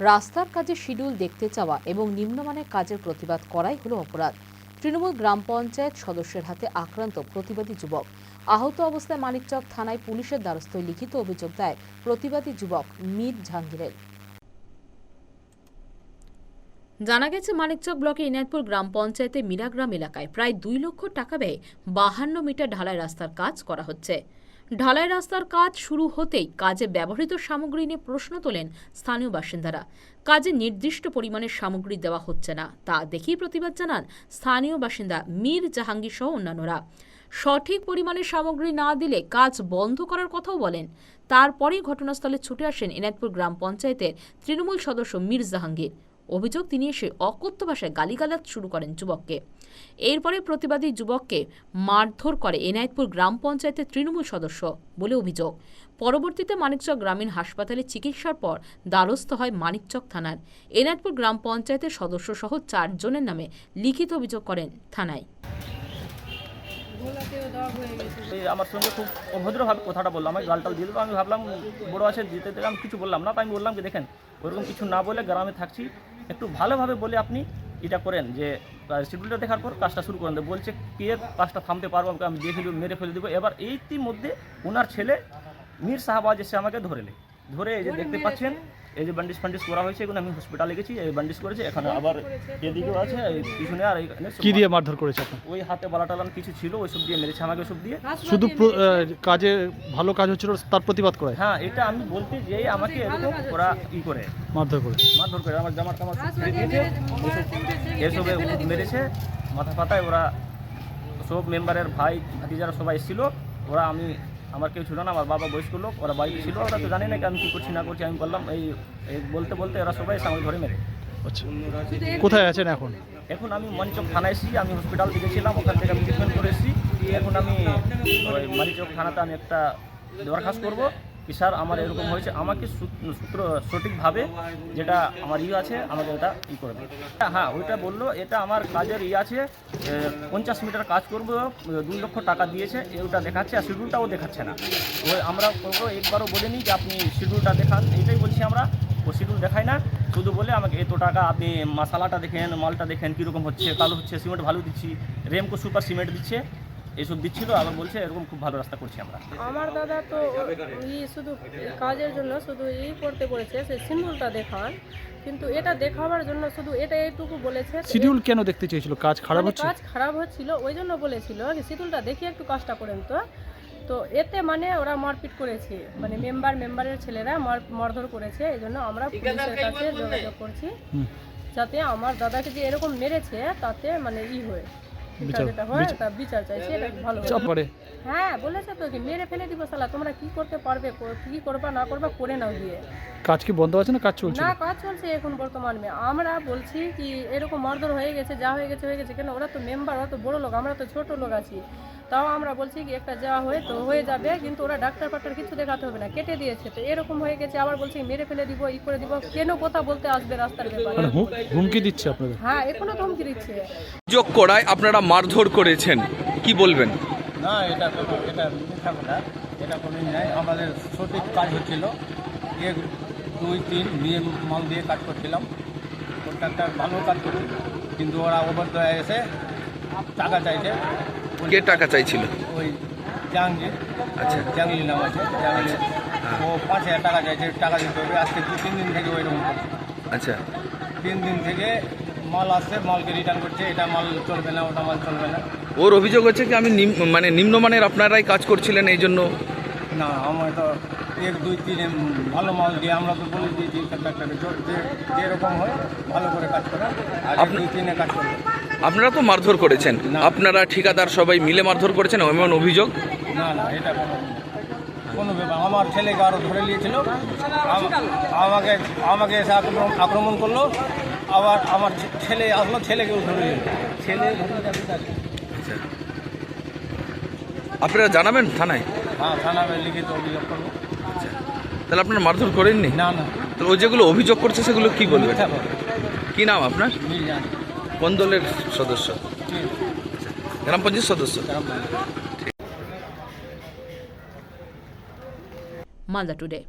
রাস্তার কাজে শিডিউল দেখতে চাওয়া এবং নিম্নমানের কাজের প্রতিবাদ করাই হলো অপরাধ। তৃণমূল গ্রাম পঞ্চায়েত সদস্যের হাতে আক্রান্ত প্রতিবাদী যুবক। আহত অবস্থায় মানিকচক থানায় পুলিশের দ্বারস্থ লিখিত অভিযোগ দেয় প্রতিবাদী যুবক মীর জাহাঙ্গীরের। জানা গেছে, মানিকচক ব্লকে ইনায়তপুর গ্রাম পঞ্চায়েতে মিরাগ্রাম এলাকায় প্রায় দুই লক্ষ টাকা ব্যয়ে বাহান্ন মিটার ঢালাই রাস্তার কাজ করা হচ্ছে। ঢালাই রাস্তার কাজ শুরু হতেই কাজে ব্যবহৃত সামগ্রী নিয়ে প্রশ্ন তোলেন স্থানীয় বাসিন্দারা। কাজে নির্দিষ্ট পরিমাণের সামগ্রী দেওয়া হচ্ছে না, তা দেখেই প্রতিবাদ জানান স্থানীয় বাসিন্দা মীর জাহাঙ্গীর সহ অন্যান্যরা। সঠিক পরিমাণের সামগ্রী না দিলে কাজ বন্ধ করার কথাও বলেন। তারপরেই ঘটনাস্থলে ছুটে আসেন এনায়তপুর গ্রাম পঞ্চায়েতের তৃণমূল সদস্য মীর জাহাঙ্গীর। অভিযোগ তিনি এসে অকথ্য ভাষায় গালিগালাজ শুরু করেন যুবককে। এরপরে প্রতিবাদী যুবককে মারধর করে এনায়েতপুর গ্রাম পঞ্চায়েতের তৃণমূল সদস্য বলে অভিযোগ। পরবর্তীতে মানিকচক গ্রামীণ হাসপাতালে চিকিৎসার পর দ্বারস্থ হয় মানিকচক থানার। এনায়েতপুর গ্রাম পঞ্চায়েতের সদস্য সহ চারজনের নামে লিখিত অভিযোগ করেন থানায়। আমার সঙ্গে খুব অভদ্রভাবে কথাটা বললাম আমি গালটাল দিয়ে দেবো আমি ভাবলাম, বড় আছে দিতে আমি কিছু বললাম না। তো আমি বললাম কি, দেখেন, ওরকম কিছু না বলে গ্রামে থাকছি। একটু ভালোভাবে বলে আপনি এটা করেন যে শিডিউলটা দেখার পর কাজটা শুরু করেন। বলছে কে কাজটা থামতে পারব আমাকে আমি দিয়ে ফেলি মেরে ফেলে দেবো। এবার এইটির মধ্যে ওনার ছেলে মীর সাহাবাজ এসে আমাকে ধরে ধরে এই যে দেখতে পাচ্ছেন এই যে ব্যান্ডেজ ফ্যান্ডেজ করা হয়েছে এগুলো আমি হসপিটালে গেছি এই ব্যান্ডেজ করেছে এখানে আবার এদিকেও আছে এই পিছনে আর এইখানে সব কি দিয়ে মারধর করেছে আপনার? ওই হাতে বালা টালান কিছু ছিল ওই সব দিয়ে মেরেছে আমাকে ওসব দিয়ে। শুধু প্র- আহ, কাজে ভালো কাজ হচ্ছিল তার প্রতিবাদ করে? হ্যাঁ এটা আমি বলতে যেই আমাকে এরকম ওরা ই করে। মারধর করে। মারধর করে আমার জামার টামার সব ছিঁড়ে দিয়েছে এসবে মেরেছে মাথা পাতায় ওরা সব মেম্বারের ভাই ভাতিজারা সবাই এসেছিল ওরা আমি আমার কেউ ছিল না আমার বাবা বয়স্ক লোক ওরা বাড়িতে ছিল ওরা তো জানি না আমি কী করছি না করছি আমি বললাম এই এই বলতে বলতে ওরা সবাই এসে ঘরে ধরে মেরে। আচ্ছা। কোথায় আছেন এখন? এখন আমি মঞ্চক থানায় এসেছি আমি হসপিটাল দিকে ছিলাম ওখান থেকে আমি ট্রিটমেন্ট করে এসেছি। এখন আমি ওই মানিচক থানাতে আমি একটা দরখাস্ত করব। কি স্যার আমার এরকম হয়েছে। আমাকে সূত্র, সঠিকভাবে যেটা আমার ই আছে, আমাকে ওটা ই করবে হ্যাঁ ওইটা বলল, এটা আমার কাজের ই আছে পঞ্চাশ মিটার কাজ করব দুই লক্ষ টাকা দিয়েছে ওটা দেখাচ্ছে, আর শিডিউলটাও দেখাচ্ছে না। ওই আমরা করব, একবারও বলিনি যে আপনি শিডিউলটা দেখান, এইটাই বলছি আমরা, ও শিডিউল দেখায় না, শুধু বলে আমাকে এত টাকা আপনি মশালাটা দেখেন, মালটা দেখেন, কীরকম হচ্ছে, কালো হচ্ছে, সিমেন্ট ভালো দিচ্ছি, রেমকো সুপার সিমেন্ট দিচ্ছে এইসব দিচ্ছিল আবার বলছে এরকম খুব ভালো রাস্তা করছি আমরা। আমার দাদা তো ই শুধু কাজের জন্য শুধু ই করতে বলেছে সে সিম্বলটা দেখান। কিন্তু এটা দেখাবার জন্য শুধু এটা এইটুকু বলেছে শিডিউল কেন দেখতে চেয়েছিল? কাজ খারাপ মানে হচ্ছে? কাজ খারাপ হচ্ছিল ওই জন্য বলেছিল যে শিডিউলটা দেখিয়ে একটু কাজটা করেন তো। তো এতে মানে ওরা মারপিট করেছে। মানে মেম্বার মেম্বারের ছেলেরা মার মারধর করেছে এই জন্য আমরা পুলিশের কাছে যোগাযোগ করছি। যাতে আমার দাদাকে যে এরকম মেরেছে তাতে মানে ই হয়। যেটা হয় তা বিচার চাইছে এটা ভালো। হ্যাঁ বলেছে তো কি মেরে ফেলে দিব সালা তোমরা কি করতে পারবে কো- করবা না করবা করে নাও গিয়ে। কাজ কি বন্ধ আছে না কাজ চলছে? না কাজ চলছে এখন বর্তমানে আমরা বলছি কি এরকম মারধর হয়ে গেছে যা হয়ে গেছে হয়ে গেছে কেন ওরা তো মেম্বার ওরা তো বড় লোক আমরা তো ছোট লোক আছি। তাও আমরা বলছি কি একটা যাওয়া হয়ে তো হয়ে যাবে কিন্তু ওরা ডাক্তার ফাক্তার কিছু দেখাতে হবে না কেটে দিয়েছে। তো এরকম হয়ে গেছে আবার বলছি মেরে ফেলে দিব ই করে দিব কেন কথা বলতে আসবে রাস্তার ব্যাপারে? মানে হুম- হুমকি দিচ্ছে আপনাদের? হ্যাঁ এখনও তো হুমকি দিচ্ছে। যোগ করায় আপনারা মারধর করেছেন কি বলবেন? না এটা কোনো এটা মিথ্যা কথা এটা কোনো নাই। আমাদের সঠিক কাজ হচ্ছিল। এক দুই তিন দিয়ে মাল দিয়ে কাজ করছিলাম। কন্ট্রাক্টর ভালো কাজ করছিল কিন্তু ওরা ওভার দয়া এসে টাকা চাইছে। কে টাকা চাইছিল? ওই জাহাঙ্গীর। আচ্ছা। জাহাঙ্গীর নাম আছে। জাহাঙ্গীর। ও পাঁচ হাজার টাকা চাইছে টাকা দিতে হবে। আজকে দু তিন দিন থেকে ওইরকম করছে। আচ্ছা। তিন দিন থেকে মাল আসছে মালকে রিটার্ন করছে। এটা মাল চলবে না ওটা মাল চলবে না। ওর অভিযোগ হচ্ছে কি আমি মানে নিম্নমানের আপনারাই কাজ করছিলেন এই জন্য? না আমার তো এক দুই তিন ভালো মাল দিয়ে আমরা তো বলে দিয়েছি কন্ট্রাক্টরকে যেরকম হয় ভালো করে কাজ করে। আর আপনি- দুই তিনে কাজ করবে। আপনারা তো মারধর করেছেন। আপনারা ঠিকাদার সবাই মিলে মারধর করেছেন এমন অভিযোগ? না না এটা কোনো ব্যাপার। আমার ছেলেকে আরও ধরে নিয়েছিল। আম- আমাকে আমাকে এসে আক্রমণ আক্রমণ করল। আবার আমার ছেলে আসলো ছেলেকেও ধরে নিল। ছেলে ধরে আপনারা জানাবেন থানায়? হ্যাঁ থানায় লিখিত অভিযোগ করব। তাহলে আপনারা মারধর করেননি? না না। তাহলে ও যেগুলো অভিযোগ করছে সেগুলো কি বলবেন? কি নাম আপনার? কোন দলের সদস্য? গ্রাম পঞ্চায়েত সদস্য। মালদা টুডে।